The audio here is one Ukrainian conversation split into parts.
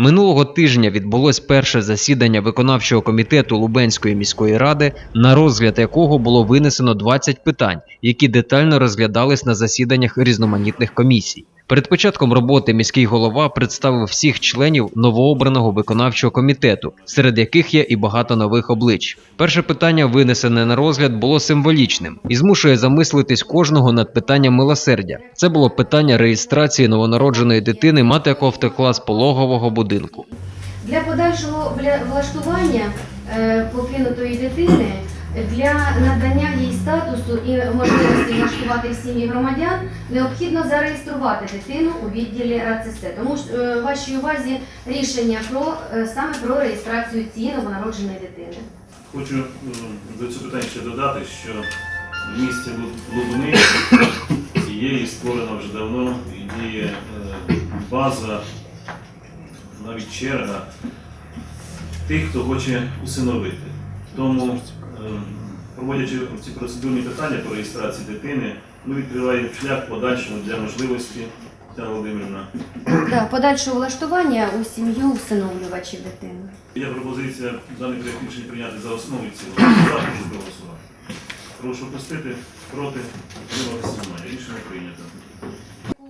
Минулого тижня відбулось перше засідання виконавчого комітету Лубенської міської ради, на розгляд якого було винесено 20 питань, які детально розглядались на засіданнях різноманітних комісій. Перед початком роботи міський голова представив всіх членів новообраного виконавчого комітету, серед яких є і багато нових облич. Перше питання, винесене на розгляд, було символічним і змушує замислитись кожного над питанням милосердя. Це було питання реєстрації новонародженої дитини, мати якого з пологового будинку. Для подальшого влаштування е, покинутої дитини для надання їй статусу і можливості влаштувати в сім'ї громадян необхідно зареєструвати дитину у відділі РАЦС. Тому ж е, вашій увазі рішення про е, саме про реєстрацію цієї новонародженої дитини. Хочу до цього питання ще додати, що в місті Лу- Лубни і створена вже давно і діє е, база, навіть черга тих, хто хоче усиновити. Тому, е, проводячи ці процедурні питання по реєстрації дитини, ми відкриваємо шлях подальшому для можливості Тетяна Володимирівна. Да, подальшого влаштування у сім'ю всиновлювачів дитини. Є пропозиція даний проєкт рішення прийняти за основу і цілому. Прошу проголосувати. Прошу пустити, проти. Рішення прийнято.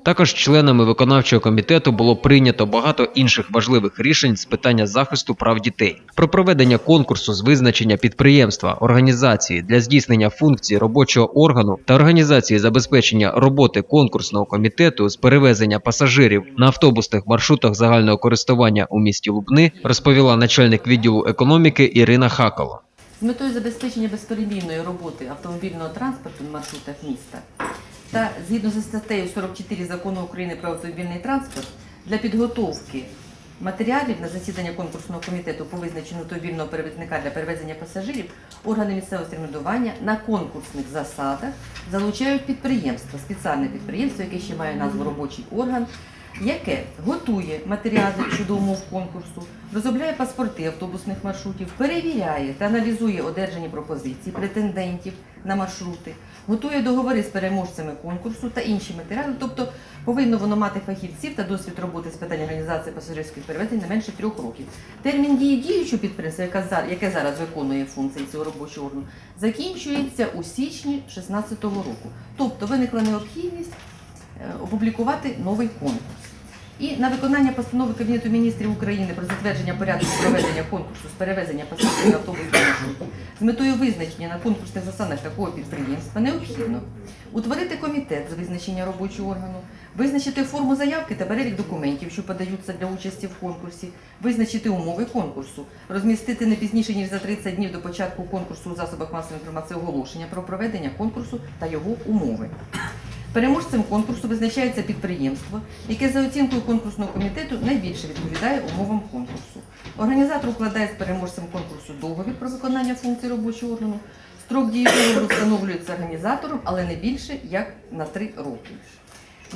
Також членами виконавчого комітету було прийнято багато інших важливих рішень з питання захисту прав дітей, про проведення конкурсу з визначення підприємства, організації для здійснення функцій робочого органу та організації забезпечення роботи конкурсного комітету з перевезення пасажирів на автобусних маршрутах загального користування у місті Лубни, розповіла начальник відділу економіки Ірина Хакова. З метою забезпечення безперебійної роботи автомобільного транспорту на маршрутах міста та згідно зі статтею 44 закону України про автомобільний транспорт для підготовки матеріалів на засідання конкурсного комітету по визначенню автомобільного перевізника для перевезення пасажирів органи місцевого самоврядування на конкурсних засадах залучають підприємства, спеціальне підприємство, яке ще має назву робочий орган, яке готує матеріали щодо умов конкурсу, розробляє паспорти автобусних маршрутів, перевіряє та аналізує одержані пропозиції претендентів на маршрути, готує договори з переможцями конкурсу та інші матеріали. Тобто повинно воно мати фахівців та досвід роботи з питань організації пасажирських перевезень не менше трьох років. Термін дії діючого підприємства, яке зараз виконує функції цього робочого органу, закінчується у січні 2016 року. Тобто виникла необхідність е, опублікувати новий конкурс. І на виконання постанови Кабінету міністрів України про затвердження порядку проведення конкурсу з перевезення пасажирів маршрутів з метою визначення на конкурсних засадах такого підприємства необхідно утворити комітет з визначення робочого органу, визначити форму заявки та перелік документів, що подаються для участі в конкурсі, визначити умови конкурсу, розмістити не пізніше ніж за 30 днів до початку конкурсу у засобах масової інформації оголошення про проведення конкурсу та його умови. Переможцем конкурсу визначається підприємство, яке за оцінкою конкурсного комітету найбільше відповідає умовам конкурсу. Організатор укладає з переможцем конкурсу договір про виконання функцій робочого органу. Строк дії договору встановлюється організатором, але не більше як на три роки.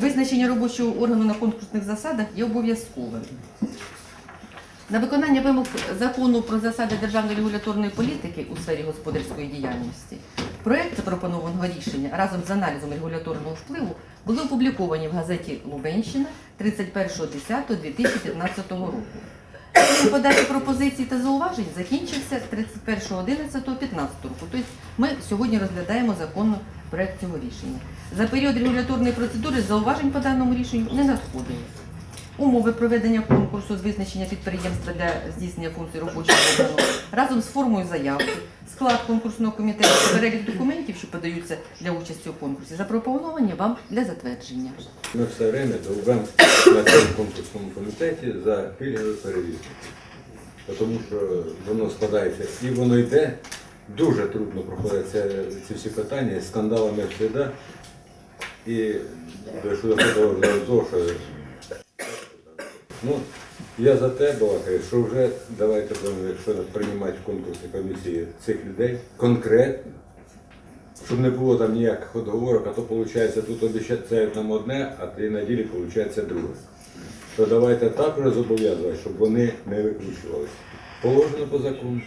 Визначення робочого органу на конкурсних засадах є обов'язковим. На виконання вимог закону про засади державної регуляторної політики у сфері господарської діяльності проект запропонованого рішення разом з аналізом регуляторного впливу були опубліковані в газеті Лубенщина 31.10.2015 року. Подачі пропозицій та зауважень закінчився 31.11.15 року. Тобто ми сьогодні розглядаємо законно проект цього рішення. За період регуляторної процедури зауважень по даному рішенню не надходило. Умови проведення конкурсу з визначення підприємства для здійснення функцій робочого органу разом з формою заявки, склад конкурсного комітету перелік документів, що подаються для участі у конкурсі, запропоновані вам для затвердження. Ми все время довбемо на цьому конкурсному комітеті за пільгові перевірки. Тому що воно складається і воно йде, дуже трудно проходять це- ці всі питання, скандалами завжди. І до що ну, я за те балакаю, що вже давайте якщо приймати конкурсні комісії цих людей конкретно, щоб не було там ніяких отговорок, а то виходить, тут обіцяють нам одне, а три неділі виходить друге. То давайте так зобов'язувати, щоб вони не викручувалися. Положено по закону.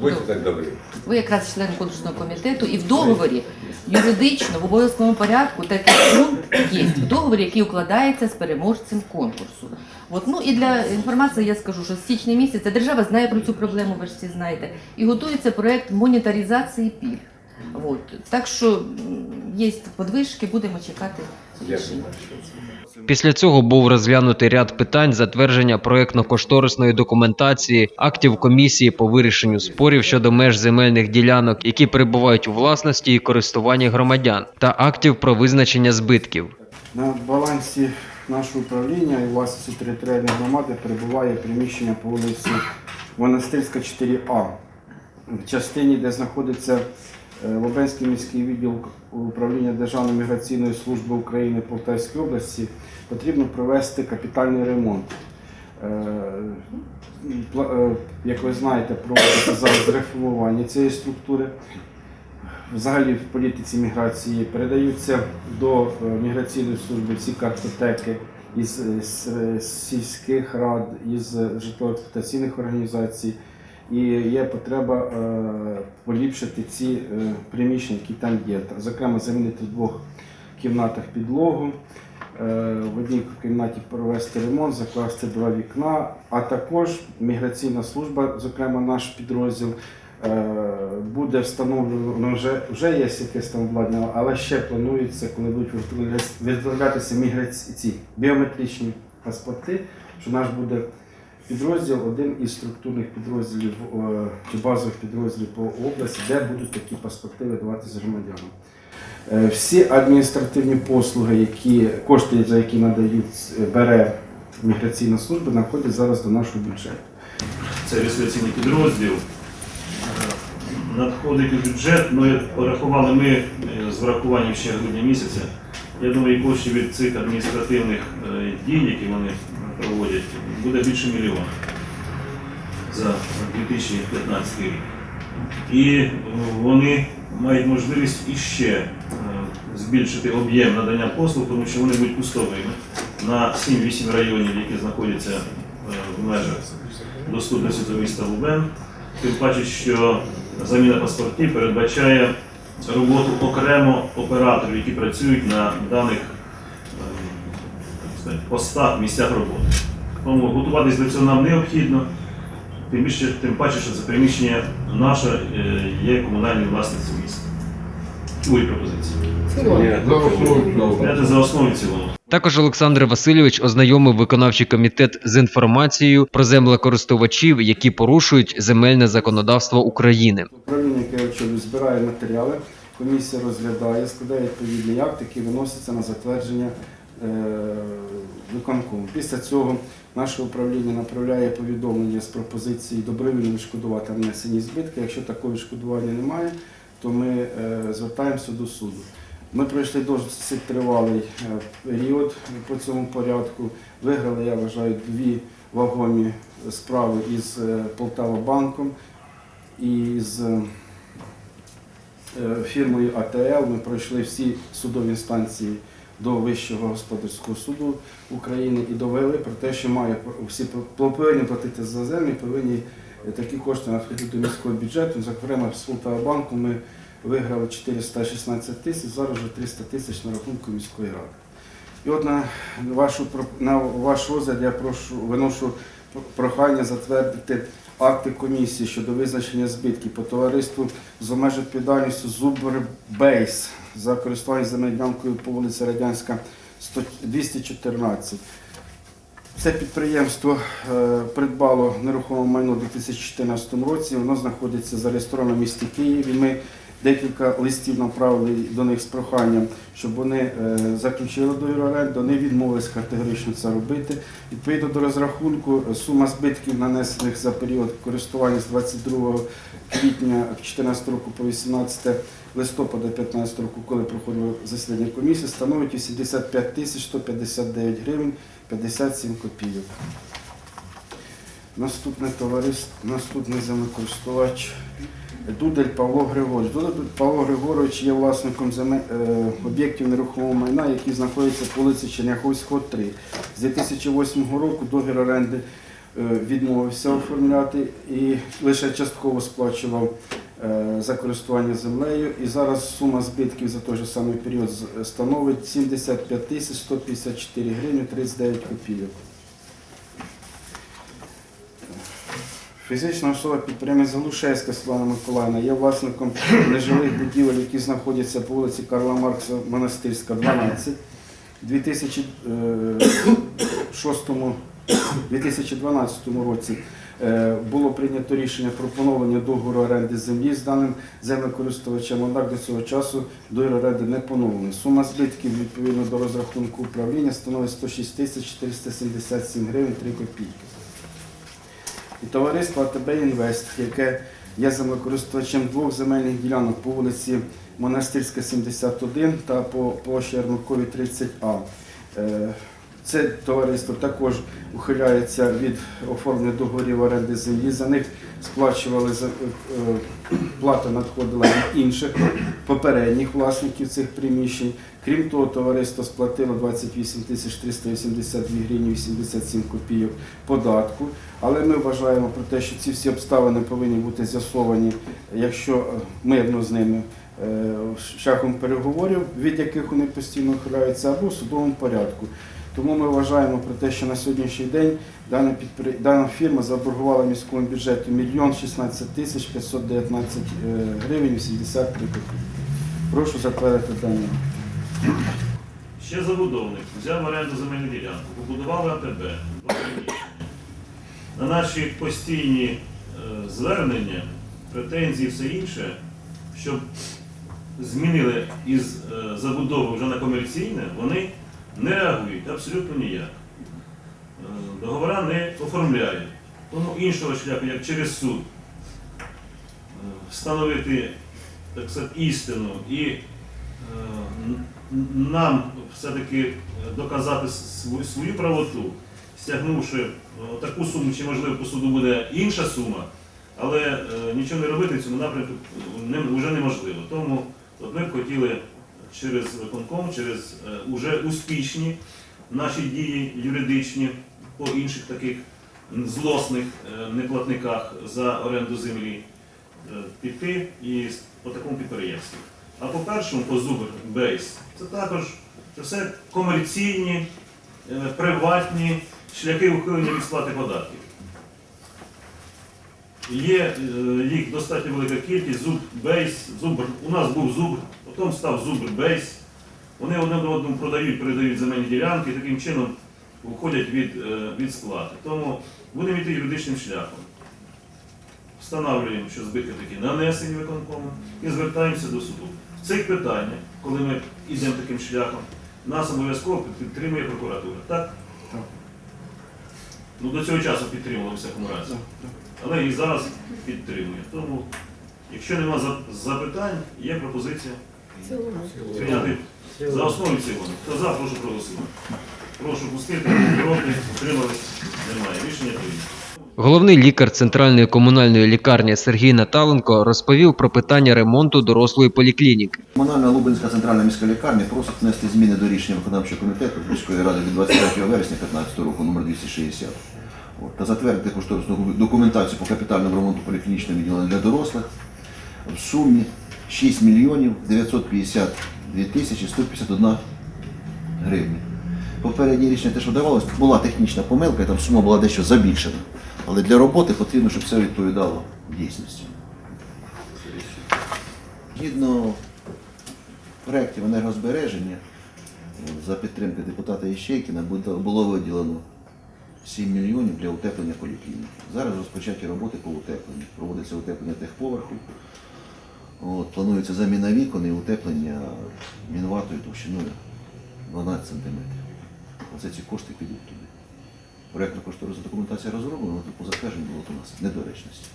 Будьте так добрі. Ви якраз член конкурсного комітету, і в договорі юридично в обов'язковому порядку такий пункт є в договорі, який укладається з переможцем конкурсу. От, ну і для інформації я скажу, що з січня місяця держава знає про цю проблему, ви ж всі знаєте, і готується проект монетаризації пільг. От. Так що є подвижки, будемо чекати рішення. Після цього був розглянутий ряд питань затвердження проєктно-кошторисної документації, актів комісії по вирішенню спорів щодо меж земельних ділянок, які перебувають у власності і користуванні громадян, та актів про визначення збитків. На балансі нашого управління і власності територіальної громади перебуває приміщення по вулиці Монастирська 4А. В частині, де знаходиться е, Лобенський міський відділ управління Державної міграційної служби України Полтавської області, потрібно провести капітальний ремонт. Е, е, Як ви знаєте, проводиться зараз реформування цієї структури взагалі в політиці міграції передаються до міграційної служби всі картотеки із сільських рад, із житлово-експлуатаційних організацій. І є потреба е, поліпшити ці е, приміщення, які там є. Зокрема, замінити в двох кімнатах підлогу, е, в одній кімнаті провести ремонт, закласти два вікна, а також міграційна служба, зокрема наш підрозділ, буде встановлено, вже, вже є якесь там обладнання, але ще планується, коли будуть виготовлятися- міграційні біометричні паспорти, що наш буде підрозділ, один із структурних підрозділів е, чи базових підрозділів по області, де будуть такі паспорти видаватися громадянам. Е, Всі адміністративні послуги, які кошти, за які надають, е, бере міграційна служба, надходять зараз до нашого бюджету. Це реєстраційний підрозділ. Надходить у бюджет, ну, порахували ми з врахуванням ще грудня місяця. Я думаю, коштів від цих адміністративних дій, які вони проводять, буде більше мільйона за 2015 рік. І е, вони мають можливість іще е, збільшити об'єм надання послуг, тому що вони будуть кустовими на 7-8 районів, які знаходяться е, в межах доступності до міста Лубен. Тим паче, що заміна паспортів передбачає роботу окремо операторів, які працюють на даних постах, місцях роботи. Тому готуватись до цього нам необхідно. Тим більше, тим паче, що це приміщення наше е, є комунальною власництвом міста. Мої пропозиції. Пряти за основу цілому. Також Олександр Васильович ознайомив виконавчий комітет з інформацією про землекористувачів, які порушують земельне законодавство України. Управління, яке я очолюю, збирає матеріали, комісія розглядає, складає відповідний акт, який виноситься на затвердження е, виконкому. Після цього наше управління направляє повідомлення з пропозицією добровільно відшкодувати внесені збитки. Якщо такого відшкодування немає, то ми е, звертаємося до суду. Ми пройшли досить тривалий е, період по цьому порядку. Виграли, я вважаю, дві вагомі справи із е, Полтава банком і з фірмою АТЛ ми пройшли всі судові інстанції до Вищого господарського суду України і довели про те, що має всі повинні платити за землю, повинні е, такі кошти надходити до міського бюджету. Зокрема, з Полтава-банку ми виграли 416 тисяч, зараз вже 300 тисяч на рахунку міської ради. І от на вашу на ваш розгляд я прошу виношу прохання затвердити акти комісії щодо визначення збитків по товариству з обмеженою відповідальністю Зубербейс за користування земельнянкою по вулиці Радянська 214. Це підприємство е, придбало нерухоме майно у 2014 році. Воно знаходиться зареєстровано в місті Києві. Декілька листів направили до них з проханням, щоб вони е, заключили договір оренди. Вони відмовились категорично це робити. Відповідно до розрахунку, е, сума збитків, нанесених за період користування з 22 квітня 2014 року по 18 листопада 2015 року, коли проходило засідання комісії, становить 85 тисяч 159 гривень 57 копійок. Наступне товариство, наступний землекористувач Дудель Павло Григорович. Дудель Павло Григорович є власником е, об'єктів нерухомого майна, які знаходяться по вулиці Черняховського, 3. З 2008 року договір оренди е, відмовився оформляти і лише частково сплачував е, за користування землею. І зараз сума збитків за той же самий період становить 75 тисяч 154 гривні 39 копійок. Фізична особа підприємець Галушевська Світлана Миколаївна є власником нежилих будівель, які знаходяться по вулиці Карла Маркса, Монастирська, 12. У 2012 році е, було прийнято рішення про поновлення договору оренди землі з даним землекористувачем, однак до цього часу договір оренди не поновлений. Сума збитків відповідно до розрахунку управління становить 106 тисяч 477 гривень 3 копійки. І товариство АТБ Інвест, яке є землекористувачем двох земельних ділянок по вулиці Монастирська, 71 та по площі Ярмакові 30А. Це товариство також ухиляється від оформлення договорів оренди землі. За них сплачували е, е, плата надходила від інших попередніх власників цих приміщень. Крім того, товариство сплатило 28 тисяч 382 гривні 87 копійок податку. Але ми вважаємо про те, що ці всі обставини повинні бути з'ясовані, якщо мирно з ними е, шляхом переговорів, від яких вони постійно ухиляються, або в судовому порядку. Тому ми вважаємо про те, що на сьогоднішній день дана, фірма заборгувала міському бюджету 1 16 тисяч 519 е, гривень 83 копійки. Прошу затвердити дані. Ще забудовник взяв в оренду земельну ділянку, побудували АТБ. На наші постійні е, звернення, претензії, все інше, щоб змінили із е, забудови вже на комерційне, вони не реагують абсолютно ніяк. Е, Договора не оформляють. Тому іншого шляху, як через суд, е, встановити так сказати, істину і е, нам все-таки доказати свою правоту, стягнувши таку суму, чи можливо по суду буде інша сума, але нічого не робити в цьому напрямку вже неможливо. Тому от ми б хотіли через виконком, через е, уже успішні наші дії юридичні по інших таких злосних е, неплатниках за оренду землі е, піти і по такому підприємству. А по першому, по Зубр Бейс, це також це все комерційні, приватні шляхи ухилення від сплати податків. Є їх достатньо велика кількість, Зуб Бейс, Зубр, у нас був Зубр, потім став Зубр Бейс. Вони одне до одному продають, передають земельні ділянки, таким чином уходять від, е, від сплати. Тому будемо йти юридичним шляхом. Встановлюємо, що збитки такі нанесені виконкомом і звертаємося до суду. В цих питаннях, коли ми йдемо таким шляхом, нас обов'язково підтримує прокуратура. Так? Так. Ну, до цього часу підтримували в всякому разі. Але і зараз підтримує. Тому, якщо нема запитань, є пропозиція прийняти за основу цілому. Хто за, прошу проголосувати. Прошу пустити, проти, утримались, немає. Рішення прийнято. Головний лікар центральної комунальної лікарні Сергій Наталенко розповів про питання ремонту дорослої поліклініки. Комунальна Лубенська центральна міська лікарня просить внести зміни до рішення виконавчого комітету міської ради від 23 вересня 2015 року номер 260 та затвердити кошторисну документацію по капітальному ремонту поліклінічного відділення для дорослих в сумі 6 мільйонів 952 тисячі 151 гривні. Попереднє рішення те, що давалось, була технічна помилка, там сума була дещо забільшена. Але для роботи потрібно, щоб це відповідало дійсності. Згідно проєктів енергозбереження за підтримки депутата Іщейкіна було виділено 7 мільйонів для утеплення поліклініки. Зараз розпочаті роботи по утепленню. Проводиться утеплення техповерху. От, планується заміна вікон і утеплення мінватою товщиною 12 см. Оце ці кошти підуть туди. Проєктна кошторисна документація розроблена, але по затвердженню було у нас недоречності.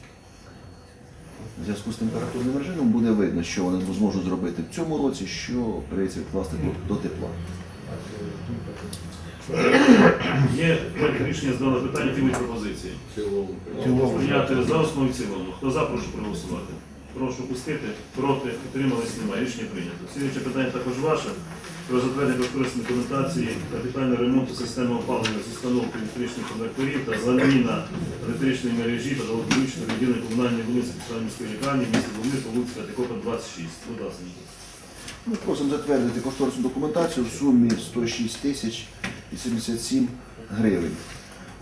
В зв'язку з температурним режимом буде видно, що вони зможуть зробити в цьому році, що прийдеться відкласти до, до тепла. Є рішення з даного питання, будуть пропозиції. Прийняти за основу і цілому. Хто за, прошу проголосувати. Прошу пустити. Проти. Утримались немає. Рішення прийнято. Слідуюче питання також ваше. Про затвердження кошторисної документації капітального ремонту системи опалення з установки електричних конекторів та заміна електричної мережі та долговічного відділення комунальної вулиці Півтора міської лікарні міста Луни по вулиці Катикопа 26. Будь ласка. Ми просимо затвердити кошторисну документацію в сумі 106 тисяч і 77 гривень.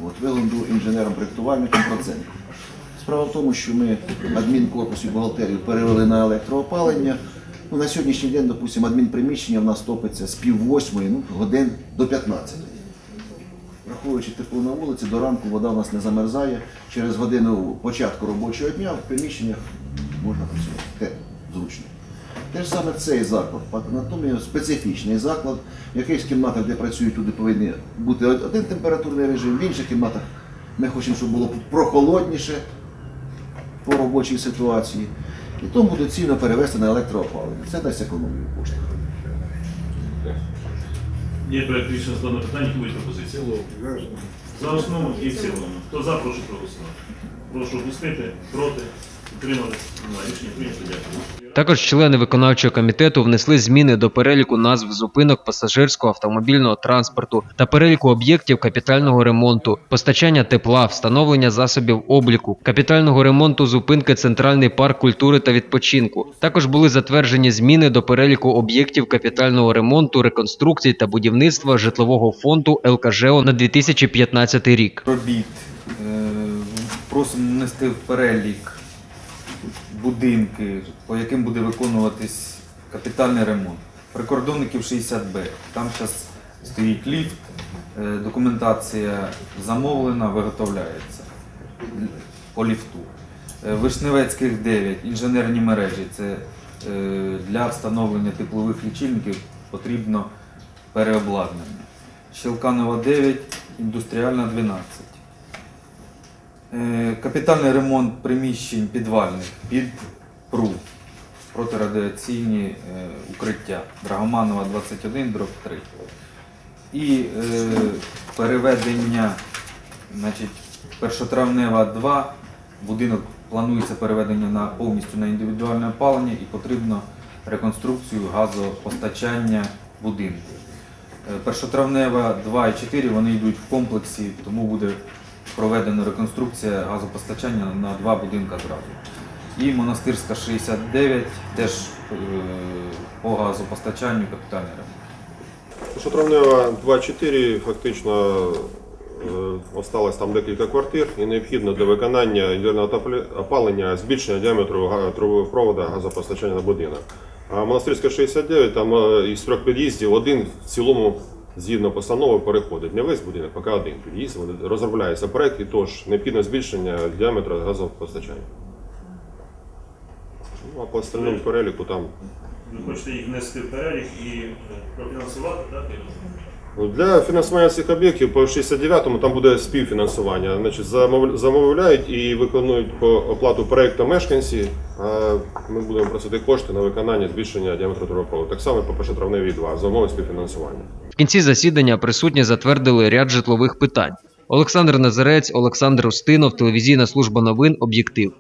От, вигляду інженером-проєктувальником Проценко. Справа в тому, що ми адмінкорпус і бухгалтерію перевели на електроопалення. Ну, на сьогоднішній день, допустимо, адмінприміщення в нас топиться з пів восьмої ну, годин до 15. Враховуючи тепло на вулиці, до ранку вода у нас не замерзає. Через годину початку робочого дня в приміщеннях можна працювати. Тепло, зручно. Те ж саме цей заклад, анатомія специфічний заклад. В якихось кімнатах, де працюють люди, повинні бути один температурний режим, в інших кімнатах ми хочемо, щоб було прохолодніше по робочій ситуації. І тому доцільно перевести на електроопалення. Це дасть економію коштів. Є проект рішення даного питання, які будуть пропозиції? За основу і в цілому. Хто за, прошу проголосувати. Прошу опустити. Проти. Немає. Рішення прийнято. Дякую. Також члени виконавчого комітету внесли зміни до переліку назв зупинок пасажирського автомобільного транспорту та переліку об'єктів капітального ремонту, постачання тепла, встановлення засобів обліку, капітального ремонту зупинки Центральний парк культури та відпочинку. Також були затверджені зміни до переліку об'єктів капітального ремонту, реконструкцій та будівництва житлового фонду ЛКЖО на 2015 рік. робіт. Е, Просимо внести в перелік будинки, по яким буде виконуватись капітальний ремонт. Прикордонників 60Б. Там зараз стоїть ліфт, е, документація замовлена, виготовляється по ліфту. Е, Вишневецьких 9, інженерні мережі. Це е, для встановлення теплових лічильників потрібно переобладнання. Щелканова 9, індустріальна 12. Е, Капітальний ремонт приміщень підвальних під ПРУ, протирадіаційні е, укриття. Драгоманова 21, дроб 3. І е, переведення, значить, першотравнева 2, будинок планується переведення на повністю на індивідуальне опалення і потрібно реконструкцію газопостачання будинку. Першотравнева 2 і 4 вони йдуть в комплексі, тому буде проведена реконструкція газопостачання на два будинка зразу. І монастирська 69 теж е, по газопостачанню капітальний ремонт. Шатровнева 2.4 фактично е, осталось там декілька квартир і необхідно для виконання індивідуального опалення збільшення діаметру трубопроводу газопостачання на будинок. А монастирська 69, там е, із трьох під'їздів один в цілому згідно постанови переходить. Не весь будинок, поки один під'їзд. Розробляється проект і тож необхідне збільшення діаметру газопостачання. Ну, а по остальному переліку там Ви хочете їх внести в перелік і е, профінансувати, так? Ну, Для фінансування цих об'єктів по 69-му там буде співфінансування. Значить, замовляють і виконують по оплату проєкту мешканці, а ми будемо просити кошти на виконання збільшення діаметру трубопроводу. Так само по першотравневій 2, за умови співфінансування. Кінці засідання присутні затвердили ряд житлових питань. Олександр Назарець, Олександр Устинов, телевізійна служба новин, об'єктив.